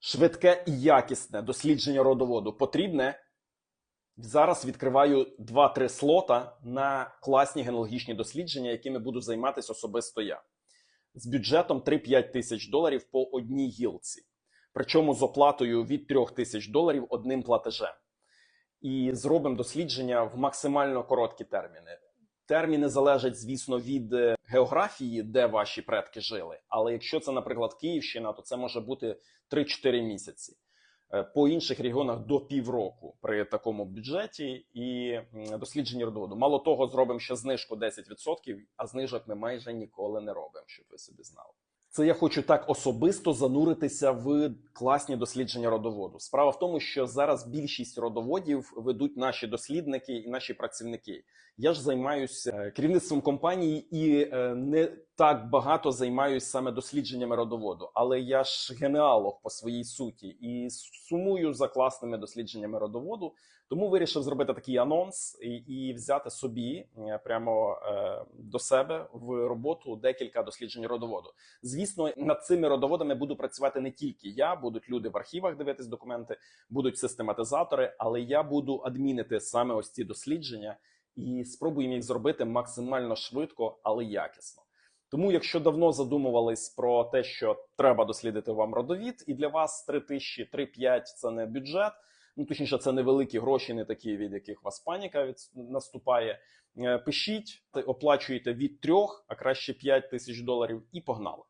швидке і якісне дослідження родоводу потрібне. Зараз відкриваю 2-3 слота на класні генеалогічні дослідження, якими буду займатися особисто я. З бюджетом 3-5 тисяч доларів по одній гілці. Причому з оплатою від 3 тисяч доларів одним платежем. І зробимо дослідження в максимально короткі терміни. Терміни залежать, звісно, від е, географії, де ваші предки жили. Але якщо це, наприклад, Київщина, то це може бути 3-4 місяці. Е, По інших регіонах до півроку при такому бюджеті і дослідженні родоводу. Мало того, зробимо ще знижку 10%, а знижок ми майже ніколи не робимо, щоб ви собі знали. Це я хочу так особисто зануритися в класні дослідження родоводу. Справа в тому, що зараз більшість родоводів ведуть наші дослідники і наші працівники. Я ж займаюся е, керівництвом компанії і е, не так багато займаюся саме дослідженнями родоводу, але я ж генеалог по своїй суті і сумую за класними дослідженнями родоводу. Тому вирішив зробити такий анонс і, і взяти собі е, прямо е, до себе в роботу декілька досліджень родоводу. Звісно, над цими родоводами буду працювати не тільки я, будуть люди в архівах дивитись документи, будуть систематизатори, але я буду адмінити саме ось ці дослідження і спробуємо їх зробити максимально швидко, але якісно. Тому, якщо давно задумувались про те, що треба дослідити вам родовід, і для вас 3 тисячі, 3-5 – це не бюджет. Ну, точніше, це невеликі гроші, не такі, від яких вас паніка від наступає. Е, Пишіть, оплачуєте від 3, а краще 5 тисяч доларів, і погнали.